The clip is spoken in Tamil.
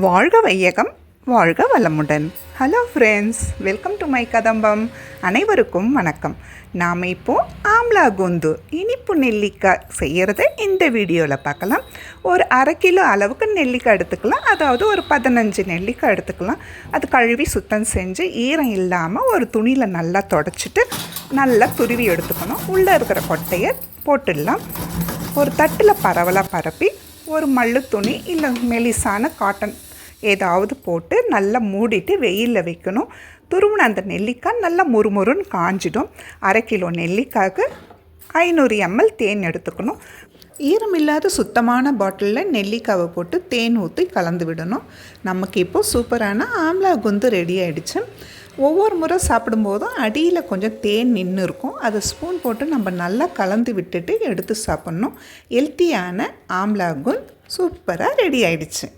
வாழ்க வையகம் வாழ்க வளமுடன். Hello friends welcome to my Kadhambam அனைவருக்கும் வணக்கம். நாம் இப்போது ஆம்லா குந்து இனிப்பு நெல்லிக்காய் செய்கிறத இந்த வீடியோவில் பார்க்கலாம். ஒரு அரை கிலோ அளவுக்கு நெல்லிக்காய் எடுத்துக்கலாம். அதாவது ஒரு பதினஞ்சு நெல்லிக்காய் எடுத்துக்கலாம். அது கழுவி சுத்தம் செஞ்சு ஈரம் இல்லாமல் ஒரு துணியில் நல்லா தொடச்சிட்டு நல்லா துருவி எடுத்துக்கணும். உள்ளே இருக்கிற கொட்டையை போட்டுடலாம். ஒரு தட்டில் பரவலாக பரப்பி ஒரு மல்லு துணி இல்லை மெலிசான காட்டன் ஏதாவது போட்டு நல்லா மூடிட்டு வெயிலில் வைக்கணும். துருவின அந்த நெல்லிக்காய் நல்லா முறுமுறுன்னு காஞ்சிடும். அரை கிலோ நெல்லிக்காய்க்கு ஐநூறு எம்எல் தேன் எடுத்துக்கணும். ஈரமில்லாத சுத்தமான பாட்டிலில் நெல்லிக்காவை போட்டு தேன் ஊற்றி கலந்து விடணும். நமக்கு இப்போது சூப்பரான ஆம்லா குந்து ரெடி ஆகிடுச்சு ஒவ்வொரு முறை சாப்பிடும்போதும் அடியில் கொஞ்சம் தேன் நின்று இருக்கும். அதை ஸ்பூன் போட்டு நம்ம நல்லா கலந்து விட்டுட்டு எடுத்து சாப்பிட்ணும். ஹெல்த்தியான ஆம்லா குந்த் சூப்பராக ரெடி ஆயிடுச்சு.